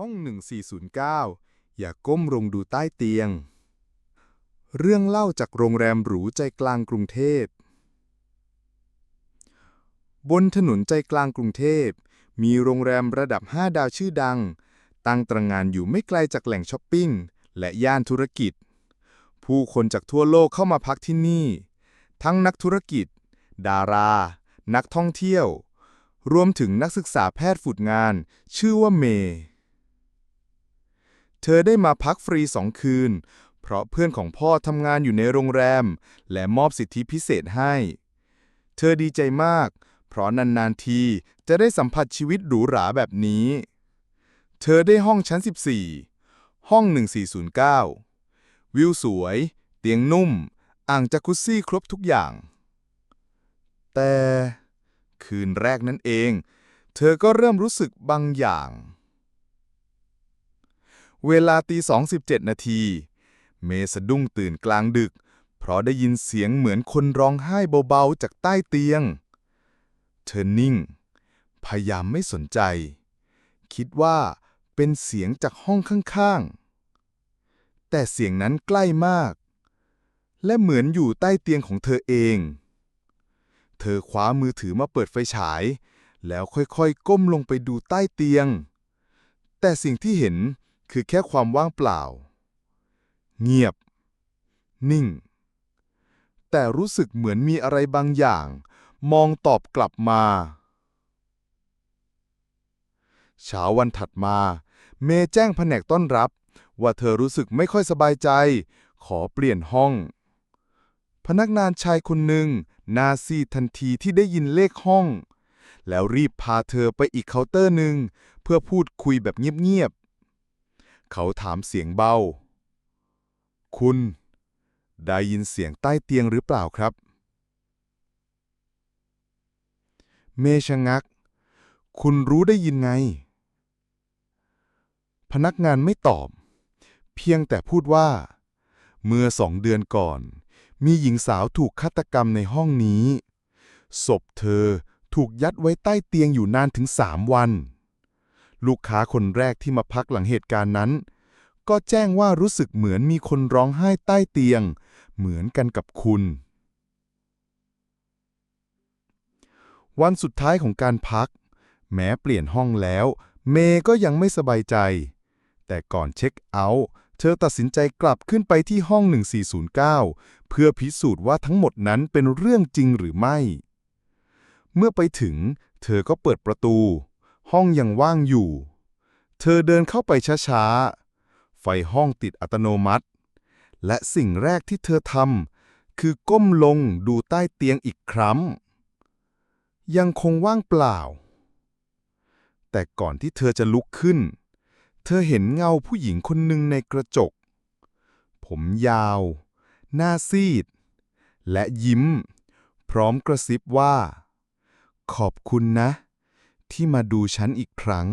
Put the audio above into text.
ห้อง 1409 อย่าก้มลงดูใต้เตียง เรื่องเล่าจากโรงแรมหรูใจกลางกรุงเทพ บนถนนใจกลางกรุงเทพ มีโรงแรมระดับ 5 ดาวชื่อดัง ตั้งตระหงานอยู่ไม่ไกลจากแหล่งช้อปปิ้ง และย่านธุรกิจ ผู้คนจากทั่วโลกเข้ามาพักที่นี่ ทั้งนักธุรกิจ ดารา นักท่องเที่ยว รวมถึงนักศึกษาแพทย์ฝึกงาน ชื่อว่าเมย์ เธอได้มาพักฟรีสองคืน เพราะเพื่อนของพ่อทำงานอยู่ในโรงแรม และมอบสิทธิพิเศษให้ เธอดีใจมาก เพราะนานๆทีจะได้สัมผัสชีวิตหรูหราแบบนี้ เธอได้ห้องชั้น 14 ห้อง 1409 วิวสวย เตียงนุ่ม อ่างจักรุซซี่ครบทุกอย่าง แต่คืนแรกนั่นเอง เธอก็เริ่มรู้สึกบางอย่าง เวลาตีสองสิบเจ็ดนาที เมสะดุ้งตื่นกลางดึก เพราะได้ยินเสียงเหมือนคนร้องไห้เบาๆจากใต้เตียง เธอนิ่ง พยายามไม่สนใจ คิดว่าเป็นเสียงจากห้องข้างๆ แต่เสียงนั้นใกล้มาก และเหมือนอยู่ใต้เตียงของเธอเอง เธอคว้ามือถือมาเปิดไฟฉาย แล้วค่อยๆ ก้มลงไปดูใต้เตียง แต่สิ่งที่เห็น คือแค่ความว่างเปล่า เงียบ นิ่ง แต่รู้สึกเหมือนมีอะไรบางอย่าง มองตอบกลับมาเช้าวันถัดมา เมย์แจ้งแผนกต้อนรับ ว่าเธอรู้สึกไม่ค่อยสบายใจ ขอเปลี่ยนห้อง พนักงานชายคนหนึ่งหนาซีดทันทีที่ได้ยินเลขห้อง แล้วรีบพาเธอไปอีกเคาน์เตอร์หนึ่ง เพื่อพูดคุยแบบเงียบๆ เขาถามเสียงเบา คุณ ได้ยินเสียงใต้เตียงหรือเปล่าครับ เมชะงัก คุณรู้ได้ยินไง พนักงานไม่ตอบ เพียงแต่พูดว่า เมื่อสองเดือนก่อน มีหญิงสาวถูกฆาตกรรมในห้องนี้ ศพเธอถูกยัดไว้ใต้เตียงอยู่นานถึงสามวัน ลูกค้าคนแรกที่มาพักหลังเหตุการณ์นั้น ก็แจ้งว่ารู้สึกเหมือนมีคนร้องไห้ใต้เตียง เหมือนกันกับคุณ วันสุดท้ายของการพัก แม้เปลี่ยนห้องแล้ว เมย์ก็ยังไม่สบายใจ แต่ก่อนเช็คเอาท์เธอตัดสินใจกลับขึ้นไปที่ห้อง 1409 เพื่อพิสูจน์ว่าทั้งหมดนั้นเป็นเรื่องจริงหรือไม่ เมื่อไปถึง เธอก็เปิดประตู ห้องยังว่างอยู่ เธอเดินเข้าไปช้าๆ ไฟห้องติดอัตโนมัติ และสิ่งแรกที่เธอทำคือก้มลงดูใต้เตียงอีกครั้ง ยังคงว่างเปล่า แต่ก่อนที่เธอจะลุกขึ้น เธอเห็นเงาผู้หญิงคนหนึ่งในกระจก ผมยาว หน้าซีด และยิ้ม พร้อมกระซิบว่า ขอบคุณนะ ที่มาดูฉันอีกครั้ง